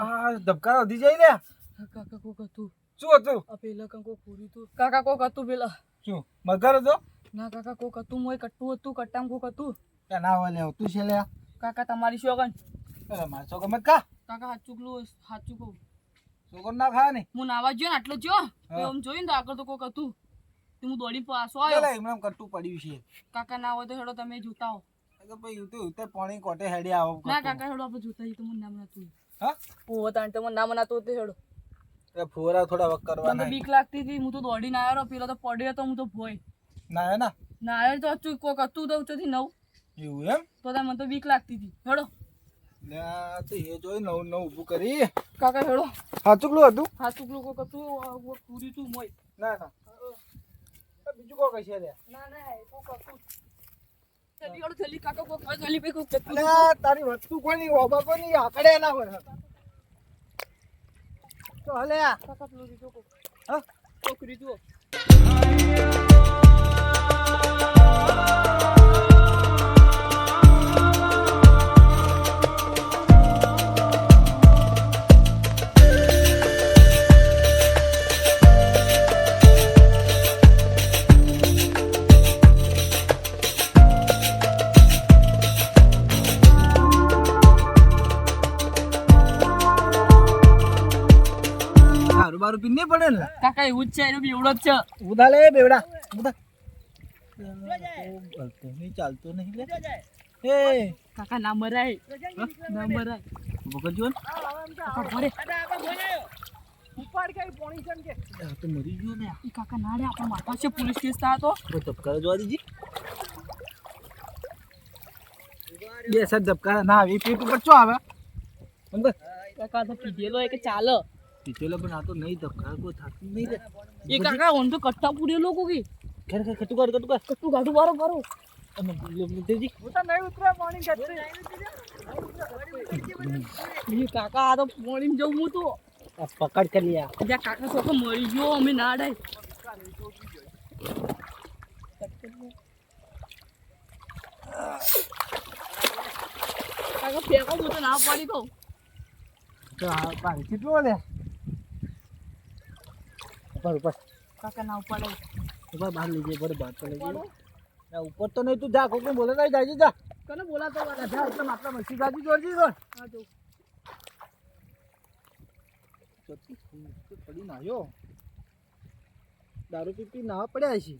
હા ધબકારા વધી જાય લે કાકા કોક હતું. શું હતું? આ પેલા કંઈક પૂરી તું કાકા કોક હતું પેલા. શું? મગર હતો? ના કાકા કોક હતું મોય કટ્ટું હતું કટ્ટામ કોક હતું. કે ના હોય લે તું છે લે કાકા તમારી શોગન અરે મારે મત ખા. કાકા સાચું પેલું સાચું કહું. છોકરો ના ખા ને હું નાવા ગયો ને આટલો જોયું ને તો આગળ તો કોક હતું. તે હું દોડી લે આવ્યો. એમને કટ્ટું પડ્યું છે. કાકા ના હોય તો હેડો તમે જોતા હો. તો ભાઈ હું તો ઉતર પાણી કોટે હેડી આવો. ના કાકા હેડો આપણે જોતા જઈએ તો મને નામ નતું. હા? પોવો તાણ તમને નામ નતું તે હેડો. એ ફુવારા થોડા વક મને કરવાના બીક લાગતી હતી હું તો દોડીને આવ્યો પેલો તો પડ્યો તો હું તો ભોય. ના આવ્યો ના? ના આવ્યો તો અચૂક કોક હતું તો ચોથી નવ. એવું એમ? તો તા મને તો બીક લાગતી હતી. હેડો. તો એ જોઈ નવ નવ ઊભું કરી. કાકા હેડો. હાચુકલું હતું? હાચુકલું કોક હતું પૂરી તું મોય. ના ના. બીજું કોઈ કઈ છે ના ના કોક હતું. તારી વસ્તુ કોની ઓબા કોની? આકડે ના હોય. તો હલે આ. કાકા પેલું રીતો કોક હા? કોક રીતો બારું પીને પડે ને? કાકા એવું જ છે એનો બી એવડો જ છે. ઉધા લે બેવડા. ઉધા. નહીં ચાલતો નહીં લે. એ. કાકા ના મરાય. ના મરાય. ભગત જો કાકા ભરે. આ તો મરી ગયો ને. ઈ કાકા ના રે આપણા માથા છે પોલીસ કેસ થાય તો. તો ધબકારા જોવા દીજી બે સાત ધબકારા. ના આવે પેટ ઉપર ચો આવે? કાકા તો પીધેલો એ કે ચાલે. પીતેલો પણ આ તો નહીં ધબકારા કોઈ થતું નહીં રે. એ કાકા ઓન તો કટ્ટા પૂરેલો કોકી. ખેર ખેર ખટું કર ખટું કર કટ્ટું ગાડું બારો બારો અને તેજી એ કાકા આ તો મોડીને જવું હું તો. પકડ કરી આ. જ્યાં કાકા છોકરો મરી ગયો અમે ના ડાય કાકા ફેંકો હું તો ના પાડી કહું તો પાણી કેટલો લે ઉપર ઉપર. કાકા ના ઉપર ઉપર બહાર લઈ જાય બરાબર બહાર તો લઈ જાય ઉપર તો નહીં તું જા કોકને બોલે નહીં જાય જા. કને બોલાતો વાળા જા એટલે આપણા મસી ગાજી જોડજી હા જો પડી નાયો. દારૂ પીપી ના પડ્યા છે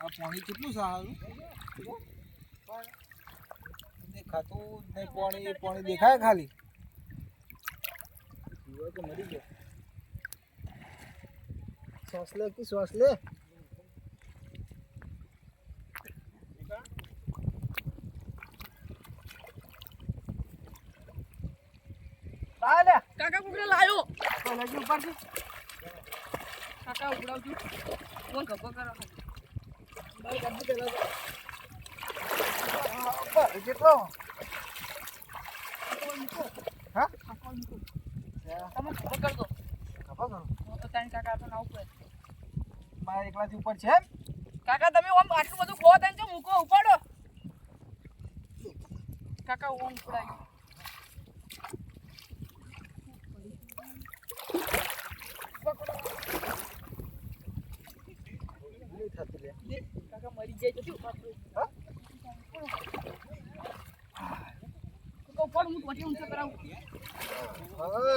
આ પાણી કેટલું સારું? દેખાતું જ નહીં પાણી પાણી દેખાય ખાલી તો મરી ગયો શ્વાસ લે કે શ્વાસ લે કાકા કુકરે લાયો લગી ઉપરથી કાકા ઉડાવજો કોણ ખબર કરો બાર કાઢી પેલા ઉપર કેટલો હા કર દો ખબર કરો હું તો તારી કાકા તો ના ઉપર મારા એકલાથી ઉપર છે? કાકા તમે ઓમ આટલું બધું ખો તને તો મૂકો ઉપાડો કાકા ઓમ ઉપડાય કાકા મરી જાય તો હા? હું ઊંચા કરાવું હવે.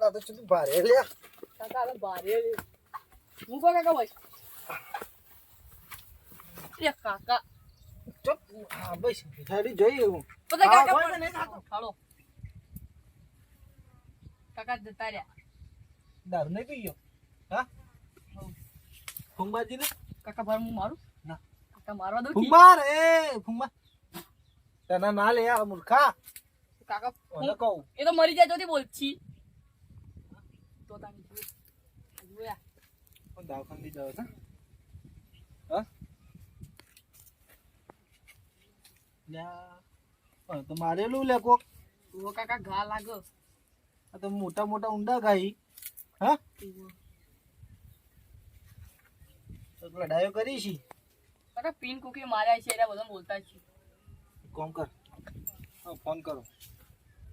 આ તો ચૂંટણી ભારે લે? કાકા હવે ભારે મૂકો કાકા ભાઈ એ કાકા. ચૂપ. હા બસ બિચારી જોઈએ હું બધા હા, કાકા પણ- નહીં થતું. હાલો. કાકા જતા રહ્યા. દારૂ નહીં પી ગયો હા? ફુંબાજી ને કાકા ભાઈ હું મારું? ના. કાકા મારવા દઉં ફુંબાર એ ફુંબા તને ના લે આ મૂર્ખા. કાકા ઓને કહું. એ તો મરી જાય તો બોલછી તો તાની જોયા કોણ દવાખાને લઈ જાવ હા? લ્યા, તો મારેલું લે કોક. ઓ કાકા ઘા લાગો. આ તો મોટા મોટા ઊંડા ગાઈ હા? લડાયો કરી છી કાકા પિન કુકી માર્યા છે એટલે બધા બોલતા છે. કોમ કર? હા, ફોન કરો.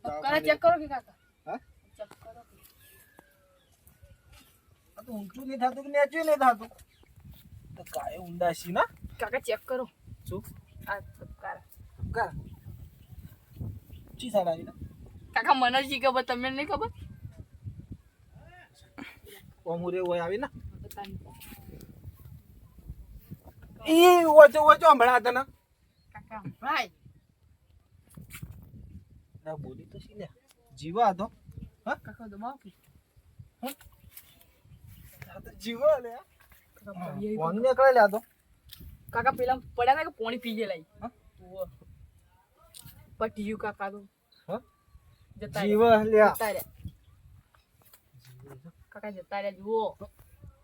કાકા ચેક કરો કે કાકા? હા? ચેક કરો આ તો ઊંચું નહીં થતું કે નેચું નહીં થતું? તો કાય ઊંડા છી ના? કાકા ચેક કરો. શું? આ ધબકારા. કર. ચી સાડા કાકા મને જ ખબર તમને નહીં ખબર? ઓમ ઉરે ઓય આવી ને બતાવી. ઈ ઓચો ઓચો હમણાં તને. કાકા ભાઈ. ના બોલી તો લે. જીવા તો. હા? કાકા દબાવો કે આ તો જીવા લે. પાણી નીકળે લે તો. કાકા પેલા પડ્યા ને કે પોણી પી ગયેલા ઈ. હા? ઓવે. પટી ગયું કાકા તો. હા? જતા. જીવા લે. જતા રહ્યા. કાકા જતા રે જુઓ.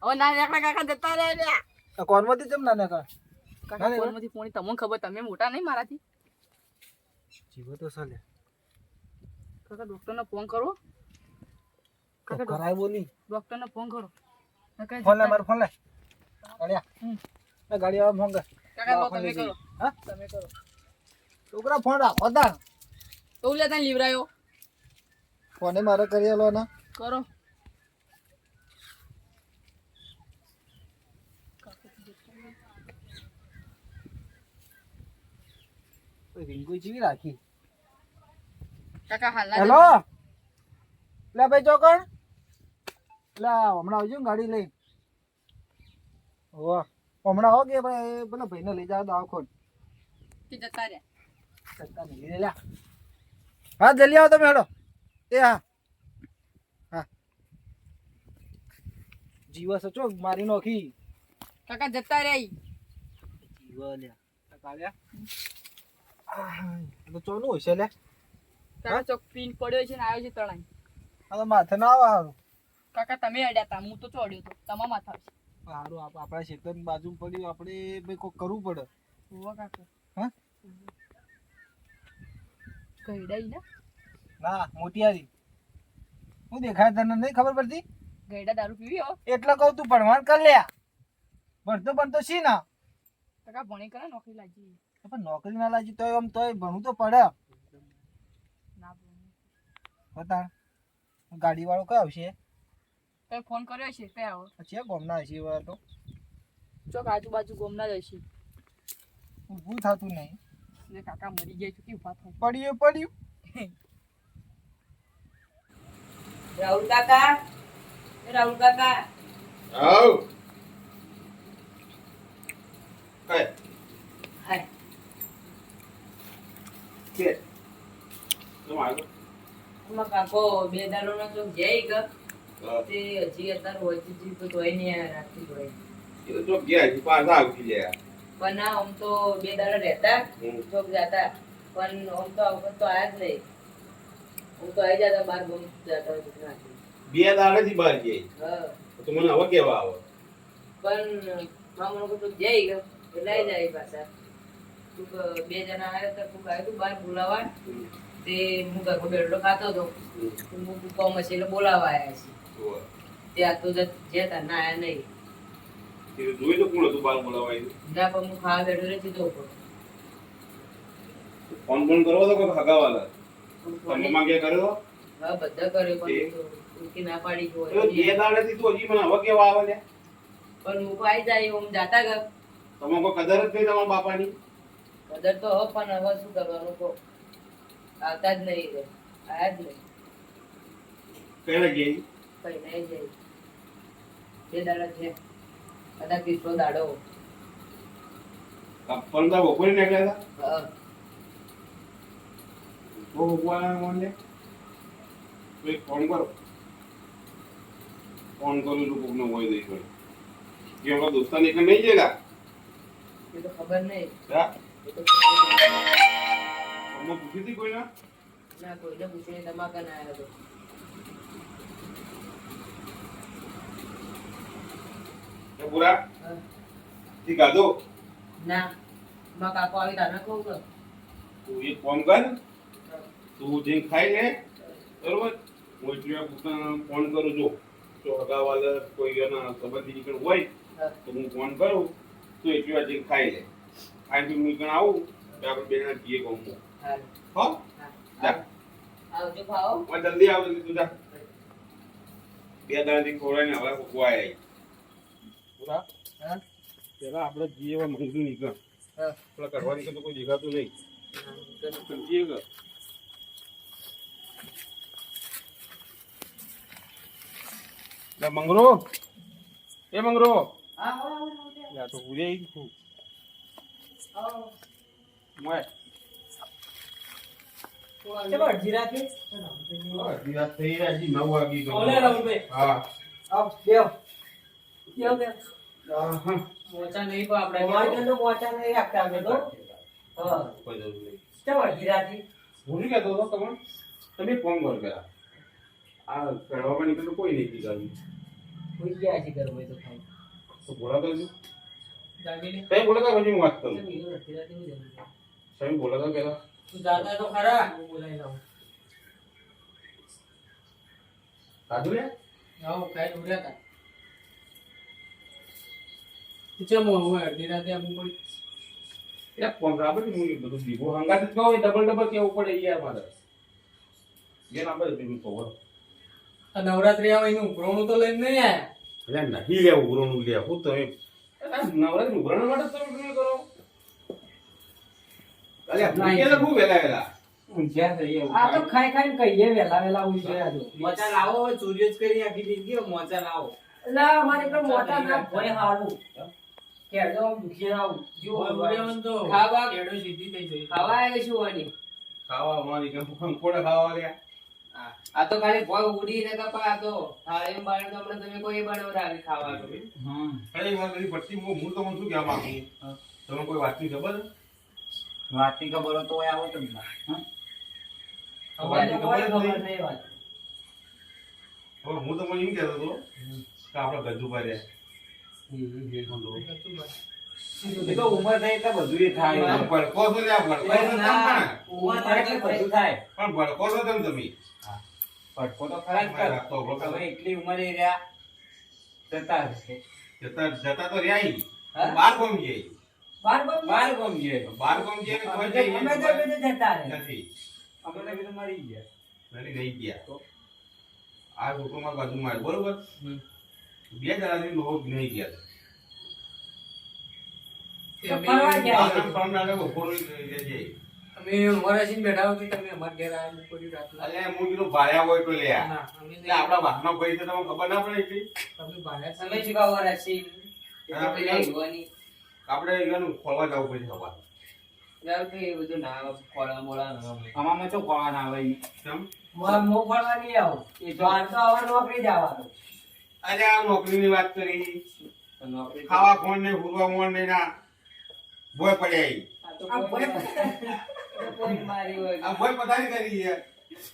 હવે ના કાકા જતા રે લ્યા. કોનમાંથી કેમ ના નીકળે કાકા? ના, ફોનમાંથી પોણી? તમને ખબર તમે મોટા નહીં મારાથી? જીવો તો સાલે. કાકા ડોક્ટરને ફોન કરો. કાકા કરાય બોલી. ડોક્ટરને ફોન કરો. કાકા ફોન લે મારો ફોન લે. આ. ગાડી આવા ફોન કર. કાકા તમે કરો. હા? તમે કરો. છોકરા ફોન રાખો તા તો લે તને લીવરાયો ફોને મારે કરી આલો ના કરો. રીંગુ જીવી રાખી કાકા હેલો? લે ભાઈ ચોકણ. લે હમણાં આવજો ને ગાડી લઈ વાહ હમણાં હો કે ભાઈ પેલા ભાઈને લઈ જાવ દવાખોન. જતા રહ્યા. નહીં. લે હા જલ્દી આવો તમે હેડો. એ હા. હા. જીવા સચો મારી નોખી. કાકા જતા રહ્યા ઈ. જીવા લ્યા. કાકા કાલ્યા આ તો ચોનું હશે લે. કાકા ચોક પીન પડ્યો છે ને આવ્યો છે તણાઈ હવે માથે ના આવે હારું. કાકા તમે અડ્યા તા હું તો ચોડ્યો તો. તમારા માથા છે હારું આપ- આપણા ખેતરની બાજુ પડ્યું આપણે ભાઈ કોક કરવું પડે. હોવા કાકા. હા? ગઈડાઈ ને? ના મોટિયારી. હું દેખાય તને નહીં ખબર પડતી? ગઈડા દારૂ પીવી હો. એટલે કહું તું ભણવાન કર લ્યા. ભણતો ભણતો શી ના? કાકા ભણી કરે નોકરી લાગી. પણ નોકરી ના લાગી તોય આમ તોય ભણવું તો પડે. બતા ગાડી વાળો કયો આવશે? તો ફોન કર્યો છે કઈ આવો. છે ગોમના હશે વાર તો? ચોક આજુબાજુ ગોમના જ હશે. ઊભું થતું નહીં. ને કાકા મરી ગયા છે કે ઊભા થાય? પડ્યું પડ્યું. રાહુલ કાકા રાહુલ કાકા. આવ. કઈ હાય. કે એમાં કાકો બે દાડો નો ચોક જઈ તે હજી અત્યારે હોય છે જી તો તોય નહીં આયા હોય. એ તો ગયા પાછા પણ ના આમ તો બે દાડા રહેતા ચોક જતા. પણ આમ તો આયા જ નહીં. હું તો આવી જતા બાર ગમ જતા હોય બે દાડેથી બહાર હા. તો મને હવે કેવા આવે? પણ મામા તો જઈ ગયો એટલે આવી જાય પાછા. બે જણા આવ્યા હતા કોક આવ્યું બહાર બોલાવા તે હું બેઠો ખાતો હતો. હું કોમ હશે એટલે બોલાવા આવ્યા છે. ત્યાં તો જે હતા ના આવ્યા નહીં. જોઈ તો કોણ હતું બહાર બોલાવાય ના પણ હું ખાવા બેઠો રહી સીધો ફોન ફોન કરવો તો કોઈ હગાવાલા તમે ફોને- કર્યો? હા બધા કર્યો પણ ના પાડી ગયો બે દાડેથી તો હજી મને હવે કેવા આવે લે પણ હું આવી જાય હું જાતા ગયો કોઈ કદર જ નહીં તમારા બાપાની? કદર તો હો પણ હવે શું કરવાનું કહો? આવતા જ નહીં રે. આયા જ નહીં. કઈ ગઈ કઈ નહીં જઈ. બે દાડા છે કદાચ ત્રીસો દાડો. પણ તો બપોરે નીકળ્યા હતા? તો ફોન કરો. ફોન કરું છું કોકનો હોય દઈ પડે. કે આપણા દોસ્તાને એક નહીં જગા એ તો ખબર નહીં. હા. ખબર નહીં. અમને પૂછી હતી કોઈના? ના કોઈને પૂછીને ધમાકા ના આવ્યો તો? એ પૂરા? ઠીક આદો ના માં કાકો આવી તારે કહું કે તું એક કામ કર. તું જે ખાઈ લે બરોબર? હું એટલી ફોન કરું જો જો હગાવાલા કોઈ એના સંબંધી નીકળ હોય તો હું ફોન કરું. તો એટલી વાર જે ખાઈ લે. ખાઈ પી નીકળ આવું તો આપણે બે જણા જઈએ કહું. હો? જા. આવજો ખાઓ ઓય જલ્દી આવ જલ્દી તું જા. બે દાડાથી ખોરાઈને હવે કોકવાય આવી પૂરા પેલા આપણે જઈએ એવા મંગી નીકળ હા. પેલા કરવા નીકળ તો કોઈ દેખાતું નહીં. જીએ કે લે મંગરો. એ મંગરો. હા તો ભૂલે ચલો, થઈ રહ્યા નવ વાગી ગયો. ઓલે રાહુલભાઈ. હા. આવો. હા હા. મોચા નહીં પણ આપણે બેહો. તો મોટા નહીં રાખતા અમે તો. હા. કોઈ જરૂર નહીં. ચમ અડધીરાથી ભૂલી ગયો તો તમે. તમે ફોન કર પેલા. આ કરવા નીકળ્યું કોઈ નહીં કીધું કોઈ ગયા છે ઘરમાં તો ખાઈ તો બોલાતો છું જાગી લે. તમે બોલાતા પછી હું વાત કરું? જવું. તમે બોલાતા પેલા? તું જાતા તો ખરા. હું બોલાઈ લઉં સાધુ રે આવો ખાઈ ઉડ્યા તા ચમ હું અડધી રાતે આમ પડી? એ ફોન રાબે હું બધું દીવો હંગાત જ કહો ડબલ ડબલ કેવું પડે યાર મારે એ નંબર કહો આ નવરાત્રી આવે એનું ઉઘરાણું તો લઈને નહીં આયા. એટલે નહીં લેવું ઉઘરોનું લે. હું તમે નવરાત્રી ઉઘરાણ માટે તમે તમે કરો. અલ્યા ભૂખ્યા તો વેલા વેલા ઊંઝ્યા થઈ એવું. આ તો ખાઈ ખાઈને કહીએ વેલા વેલા ઊંઝ્યા તો. મોચા લાવો હવે ચોરીઓ જ કરી આખી જિંદગી મોચા લાવો. એટલે અમારે તો મોટા ના. ભય હારું. કેડો દુખી આવું જો ખાવા- કેડો સીધી થઈ જઈ ખાવા આવે શું હોય? ખાવા અમારી કેમ કોડે ખાવા લ્યા આ તો ખાલી ભોય ઉડી ને કપા આ તો થાળી બાળ તો હમણાં તમે કોઈ બનાવડાવી ખાવાનું. હા ખાલી વાત કરી પડતી. હું હું તો હું શું કહેવા માંગુ? તમને કોઈ વાતની ખબર? વાતની ખબર તો આવો તમને હા? અમારે ખબર નહીં વાત? હું તો મને એમ કહેતો હતો કે આપણા ગજુભાઈ રહ્યા એ તો ઉંમર થાય એટલે બધું એ થાય. ભડકો છો લ્યા ભડકો છો તમે ઉંમર થાય એટલે બધું થાય. પણ ભડકો છો તમે. તમે ભટકો તો ખરા જ કર. એટલી ઉંમરે રહ્યા જતા હશે. જતા જતા તો રહ્યા. બાર ગમ જઈએ બાર બાર બાર ગમ ગયે. બાર કોમ જઈએ અમે તો બધે જતા રહે નથી. અમે તો કીધું મરી ગયા. મરી નહીં ગયા. તો? આ છોકરોમાં બાજુમાં આવ્યો, બરોબર? બે જણાની લોકો નહીં ગયા. ફરવા ગયા. ફરવા ગયા બપોરે જઈએ. અમે મોરાશી બેઠા હોય તમે અમારા ઘેર આવીને કોઈ રાત ના અલ્યા હું કીધું ભાયા હોય તો લે ના, એટલે આપણા વાહનો ભાઈ તો તમને ખબર ના પડે એટલી? તમે ભાયા સમય ચુકાવવા રાખી હા, પેલા યુવાની. આપણે એનું ખોલવા જવું પડે સવાર. યાર તો એ બધું ના આવે, ખોળા મોળા ના આવે. આમાં શું કોણ આવે. એમ કેમ મો ખોળવા નહીં આવો. એ તો તો આવા નોકરી જવાનો. અરે આ નોકરીની વાત કરી. નોકરી ખાવા કોણ ને ફૂરવા મોણ ને ના. ભોય પડે. આ તો કોઈ- તો કોઈ મારી હોય આ ભોય પથારી કરી છે.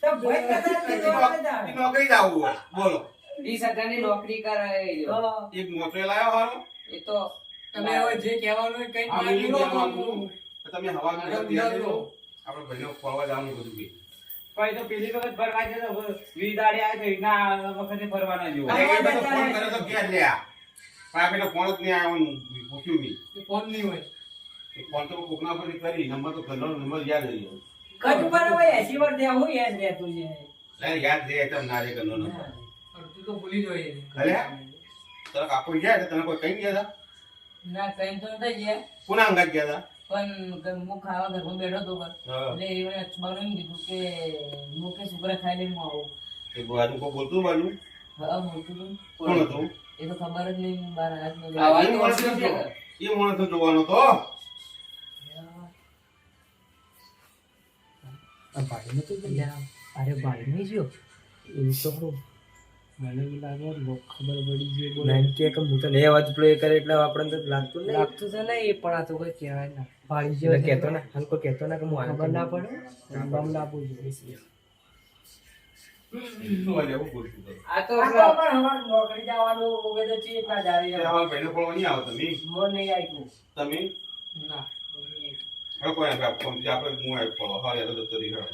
તો ભય કદાચ ઈ તો નો- આવે ઈ નોકરી જ હોય. બોલો. જ. ઈ નોકરી કરાય એ જો. તો એક મોટરે લાયો હારો એ તો તમે હવે જે કહેવાનું હોય માની લો તમે હવા મારે માં ઉડાડ લો. આપણે ભાઈનો ખોલવા જવાનું બધું કે. પછી તો પેલી વખત ફરવા ગયા તો વી દાડે આવે તો આ વખતે ફરવાના જેવું. અરે ફોન કર્યો તો ક્યાં લ્યા. પણ આ ફોન જ નહીં આવવાનું પૂછ્યું એ ફોન નહીં હોય. ફોન તો કોકના પર કરી નંબર તો ઘરનો નંબર યાદ રહી ગયો. કટ પર હોય એસી વાર દે હું યાદ રહેતું છે. લે યાદ રહે તમ ના રે ઘરનો નંબર. તું તો ભૂલી એને. અરે? તને કાપો ગયા હતા તને કોઈ કઈ ગયા હતા? ના કઈ તો નતા ગયા. કોના અંગાત ગયા હતા? પણ હું ખાવા ઘરમાં બેઠો હતો એટલે એ મને અચબાનું એમ કીધું કે હું કે સુગરા ખાઈ લઈને આવું. એ બાજુ કો બોલતું બાજુ? હા બોલતું હતું. કોણ હતું? એ તો ખબર જ નહીં બહાર આવ્યા એ તો માણસ ઓછી હતો. એ માણસ જોવાનો તો અરે ભાઈ નહીં જો એ તો હું મને લાગે ખબર પડી ગઈ બોલે. કે કે હું તો નહીં અવાજ પ્લે કરે એટલે આપણને તો લાગતું નહીં. લાગતું તો નહીં પણ આ તો કોઈ કહેવાય ના. ભાઈ જો કહેતો ના. હલકો કહેતો ના કે હું ખબર ના પડે. બમ ના પૂછું. આ તો પણ અમારે નોકરી જવાનું હોવે તો ચી રીતના જાવી અમારા ભાઈને આવો તમે મોર નહીં આવ્યું તમે? ના. આપણે હું હા યાર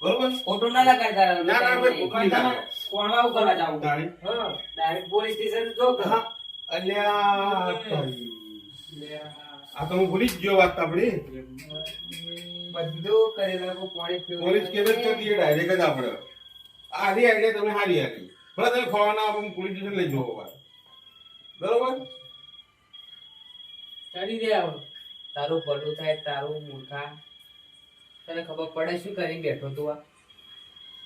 બરોબર? ખોટું ના લગાડતા રહો. ના ના ભાઈ ભૂખ નહીં કોણવા કરવા જાઉં તાણી. હા ડાયરેક્ટ પોલીસ સ્ટેશન જો હા. અલ્યા આ તો હું ભૂલી જ ગયો વાત આપણી. બધું કરેલું પાણી પોલીસ કરી દઈએ ડાયરેક્ટ જ આપણે. આરી આઈડિયા તમે હારી હારી ભલે તમે ખવાના પોલીસ સ્ટેશન લઈ જવો બરોબર? ચડી તારું ભલું થાય તારું મૂર્ખા. તને ખબર પડે શું કરી બેઠો તું આ?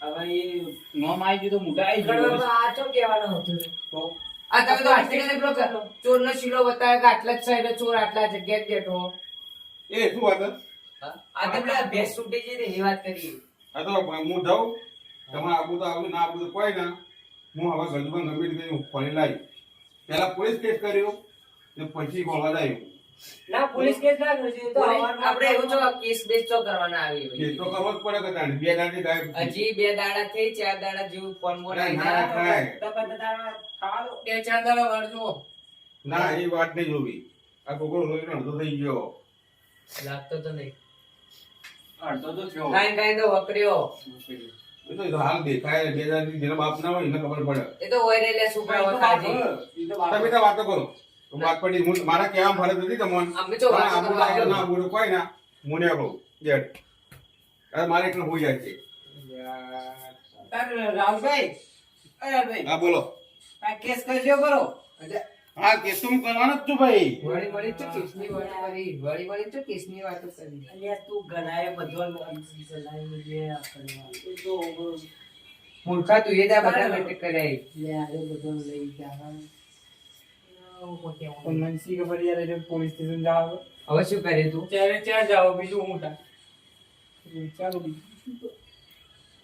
હવે એ નોમ આવી ગયું તો મોટા આવી ગયું. આ તો કહેવાનું હતું તો? આ તમે તો આટલી કદી પેલો ચોર નો શીલો બતાવે કે આટલા જ સાઈડે ચોર આટલા જગ્યાએ બેઠો. એ શું વાત હા? આ તો પેલા ભેંસ છૂટી ને એ વાત કરી. આ તો હું જાઉં. તમારે આબુ તો આવું ના આબુ તો કોઈ ના. હું હવે ગજુમાં ગમે તે કરી ફરી લાવી પેલા પોલીસ કેસ કર્યો ને પછી બોલવા આવ્યું ના પોલીસ કેસ ના કરશે તો આપણે એવું જો કેસ બેસ તો કરવાના આવી કેસ તો કરવો જ પડે કે તાણ બે દાંડી ગાય હજી બે દાડા થઈ ચાર દાડા જેવું ફોન ના, જાય. તો પણ તારા ખાવા બે ચાર દાડા વાળજો ના એ વાત નહીં જોવી. આ છોકરો રોઈ રડતો થઈ ગયો. લાગતો તો નહીં. અડધો તો થયો. કાઈ કાઈ તો વકર્યો. એ તો હાલ દેખાય બે દાંડી જેને બાપ ના હોય એને ખબર પડે. એ તો હોય રે લે સુપર હોય તો વાત તમે તો વાતો કરો. વાત પડી. હું મારા કેવા ફરજ નથી તમને અમે તો ના. કોઈ ના. મુને કહું જેટ અરે મારે એટલું હોઈ જાય છે. રાહુલભાઈ. અરે રાહુલભાઈ. હા બોલો. આ કેસ કરજો કરો. હા કેસ શું કરવાનો જ તું ભાઈ. વળી વળી તો કેસની વાત કરી. વળી વળી તો કેસની વાત કરી. અલ્યા તું ગણાય બધો ગણાય જે આ કરવા. તો મૂર્ખા તું એ દા બધા નાટક કર્યા. લે આ બધો લઈ જા તો મનસી ખબર યાર એટલે પોલીસ સ્ટેશન જાવ હવે શું કરે તું ત્યારે ત્યાં જાઓ બીજું હું તા ચાલો બીજું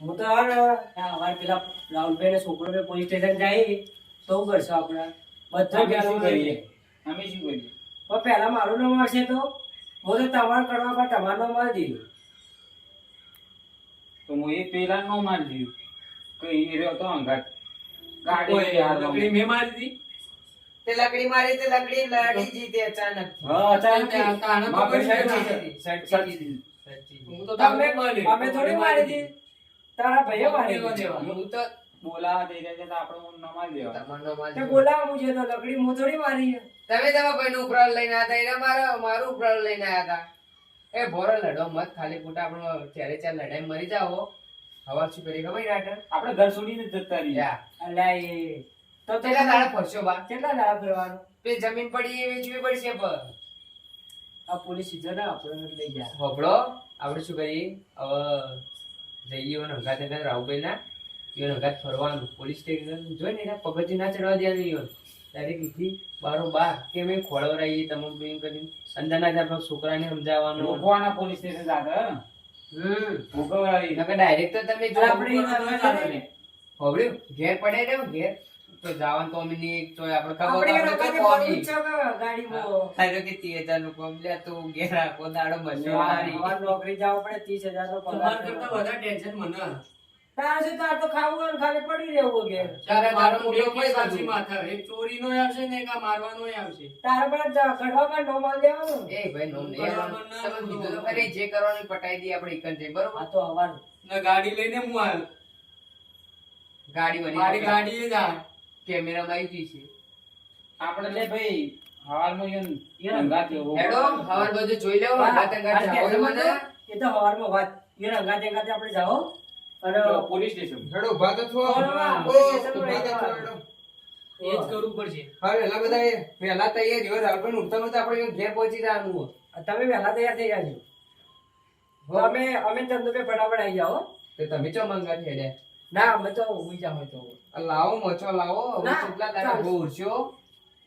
હું તો હવે પેલા રાહુલભાઈ ને છોકરો બે પોલીસ સ્ટેશન જાય તો શું કરશો આપણે બધા શું કરીએ અમે શું કરીએ પણ પહેલા મારું નામ આવશે તો હું તો તમારે કરવા પર તમારું નામ મારી દીધું તો હું એ પેલા નો મારી દીધું કઈ રહ્યો તો અંગાત ગાડી. મેં મારી હતી તે લકડી મારી તે લકડી લડી જીતી અચાનક. હા અચાનક. હું અમે થોડી મારી હતી તારા ભાઈએ મારી હું તો બોલાવા દઈ રહ્યા છે તો આપણે હું ન મારી દેવા તમારનો માલ તે બોલાવું છે તો લકડી હું થોડી મારી છે. તમે તમારા ભાઈનું ઉપરાળ લઈને આવ્યા હતા? એને મારા મારું ઉપરાળ લઈને આવ્યા હતા. એ ભોરો લડો મત. ખાલી ખોટા આપણો ચારે ચાર લડાઈ મરી જાઓ. હવા શું કરી ખબર રાટર આપણે ઘર છોડીને જ જતા રહીએ. યા. અલ્યા તો કેટલા દાડા ફરશો બા? કેટલા દાડા ફરવાનું તે જમીન પડી એ વેચવી પડશે પર આ પોલીસ સીધો ના આપણે લઈ ગયા. હોબળો આપણે શું કરીએ? હવે જઈએ અને નંગાત નંગાત રાહુભાઈ ના એવા હંગાત ફરવાનું. પોલીસ સ્ટેશન જોઈને એના પગથિયું ના ચડવા દેવાનું ઈવન. ત્યારે કીધી બારો બાર કે મેં ખોળવરાઈએ તમામ એમ કરીને. અંદરના જ આપણા છોકરાને સમજાવવાનું. રોકવાના પોલીસ સ્ટેશન આગળ હમ. નકર ડાયરેક્ટ તો તમે જો આપણે આપણે હોબળ્યું ઘેર પડે રહ્યો ઘેર. તો જવાનું તો અમે નહીં તો આપણે ખબર આપણે એ કોમી. ગાડીમાં. હાલો કે 30,000 નું કામ લે તો ઘેર આખો દાડો મારી. અમારે નોકરી જાવ પડે 30000 નો પગાર તમારા કરતા વધારે ટેન્શન મને. તારે શું તાર તો ખાવું ને ખાલી પડી રહેવું ઘેર. તારે મારો મોટો કોઈ સાચી માથા એક ચોરીનો આવશે ને એક આ મારવાનો આવશે. તારે પણ જ- કઢવા પર નો માલ દેવાનો એ ભાઈ નો ને તમે કીધું તો ખરી, જે કરવાનું પટાઈ દી આપણે ઈકન જઈ, બરોબર? આ તો આવવાનું ને ગાડી લઈને હું આવ્યો ગાડી બની મારી ગાડી જ આ કેમેરામાં આવી ગઈ છે આપણે લે ભાઈ હવારમાં યન અંગાત એવો. હેડો હવાર બધું જોઈ લેવો હા, અંગાત અંગાત આ જાઓ ને ટેન્શન મને. એ તો હવારમાં વાત એ રંગાતે રંગાતે આપણે જાઓ અને પોલીસ સ્ટેશન હેડો ભાગ તો. હા, ઓ, તો માં હેડો. એ જ કરવું પડશે હવે વહેલા બધા એ- વહેલા તૈયાર રહ્યો રાહુલભાઈ ઉઠતા નતા આપણે ઘેર પહોંચી જવાનું. તમે વહેલા તૈયાર થઈ જાજો તો અમે અમે ચંદુભાઈ ફટાફટ આવી જાઓ તે તમે ચો મંગા હેડ્યા ના અમે તો ઉઈ જાવ તો લાવો મોચો લાવો. કેટલા દાડા બહુ ઉરસ્યો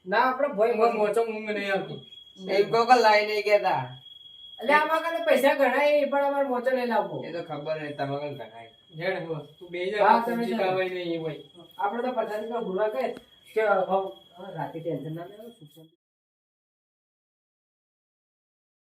ના આપણે ભોય એમાં મોચો. મૂંગ નહીં આવતો. એક કહો કે લાઈ નહીં કેતા એટલે આમાં કને પૈસા ગણાય એ પણ અમારે મોચો લઈ લાવવો એ તો ખબર નહીં તમારે કને ગણાય જેડ હો તું બે જા તમે તમે જાઓ. નહીં ભાઈ આપણે તો પચાસ રૂપિયા ભૂલા કહે કે હવે રાતે ટેન્શન ના લેવો